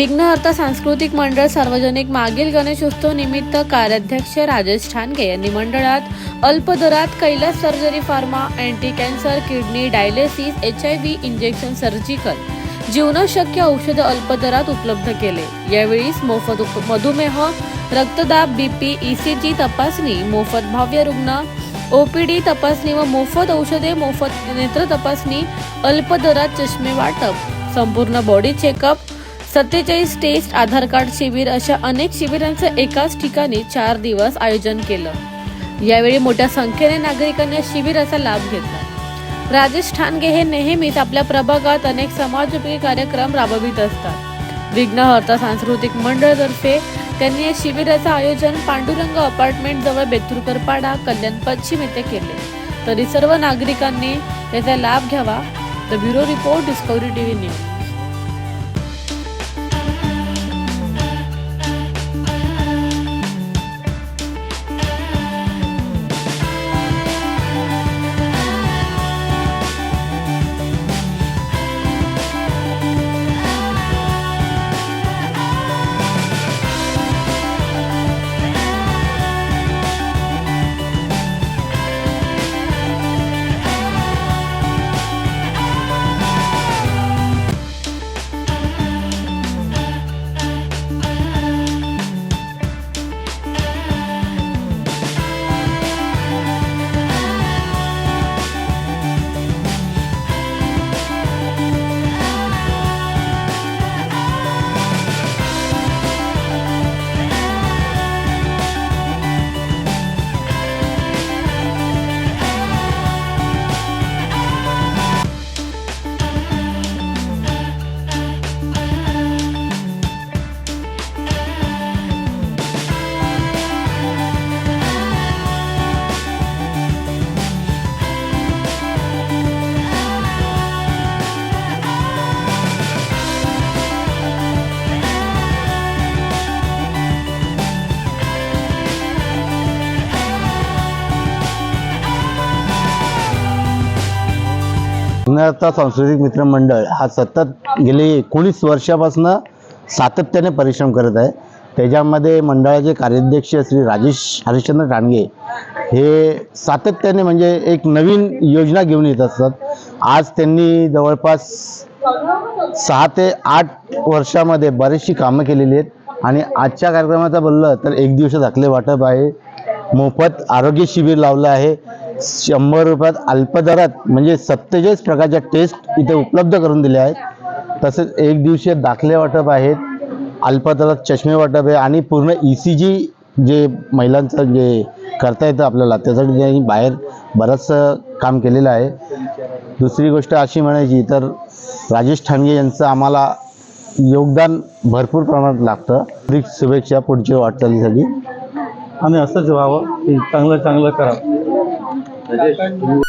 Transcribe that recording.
विघ्नहर्ता सांस्कृतिक मंडळ सार्वजनिक मागील गणेशोत्सव निमित्त कार्याध्यक्ष राजेश ठाणगे यांनी मंडळात अल्प दरात Kailas surgery pharma anti cancer kidney dialysis H I V injection surgical जीवनशक्य औषधं अल्प दरात उपलब्ध केले. यावेळी मोफत मधुमेह रक्तदाब बीपी ईसीजी तपासणी मोफत भाव्य रुग्ण ओपीडी तपासणी व मोफत औषधे मोफत नेत्र तपासणी अल्प दरात चष्मे वाटप संपूर्ण बॉडी चेकअप सत्तेचाळीस टेस्ट आधार कार्ड शिबिर अशा अनेक शिबिरांचं एकाच ठिकाणी चार दिवस आयोजन केलं. यावेळी मोठ्या संख्येने नागरिकांनी या शिबिराचा लाभ घेतला. राजेश ठाणगे हे नेहमीच आपल्या प्रभागात अनेक समाजोपयोगी कार्यक्रम राबवित असतात. विघ्नहर्ता सांस्कृतिक मंडळतर्फे त्यांनी या शिबिराचं आयोजन पांडुरंग अपार्टमेंट जवळ बेतुरकर पाडा कल्याण पश्चिम येथे केले. तरी सर्व नागरिकांनी याचा लाभ घ्यावा. The bureau report discovery TV news. विघ्नहर्ता सांस्कृतिक मित्र मंडळ हा सतत गेले एकोणीस वर्षापासून सातत्याने परिश्रम करत आहे. त्याच्यामध्ये मंडळाचे कार्याध्यक्ष श्री राजेश हरिश्चंद्र ठाणगे हे सातत्याने म्हणजे एक नवीन योजना घेऊन येत असतात. आज त्यांनी जवळपास सहा ते आठ वर्षामध्ये बरीचशी कामं केलेली आहेत. आणि आजच्या कार्यक्रमाचं बोललं तर एक दिवस दाखले वाटप आहे. मोफत आरोग्य शिबिर लावलं आहे. शंभर रुपयात अल्पदरात म्हणजे सत्तेचाळीस प्रकारच्या टेस्ट इथे उपलब्ध करून दिल्या आहेत. तसेच एक दिवसीय दाखले वाटप आहेत अल्पदरात चष्मे वाटप आहे आणि पूर्ण ई सी जी जे महिलांचं जे करता येतं आपल्याला त्यासाठी त्यांनी बाहेर बरंचसं काम केलेलं आहे. दुसरी गोष्ट अशी म्हणायची तर राजेश ठाणगे यांचं आम्हाला योगदान भरपूर प्रमाणात लागतं. अधिक शुभेच्छा पुढच्या वाटचालीसाठी. आणि असंच व्हावं की चांगलं चांगलं करा I 班了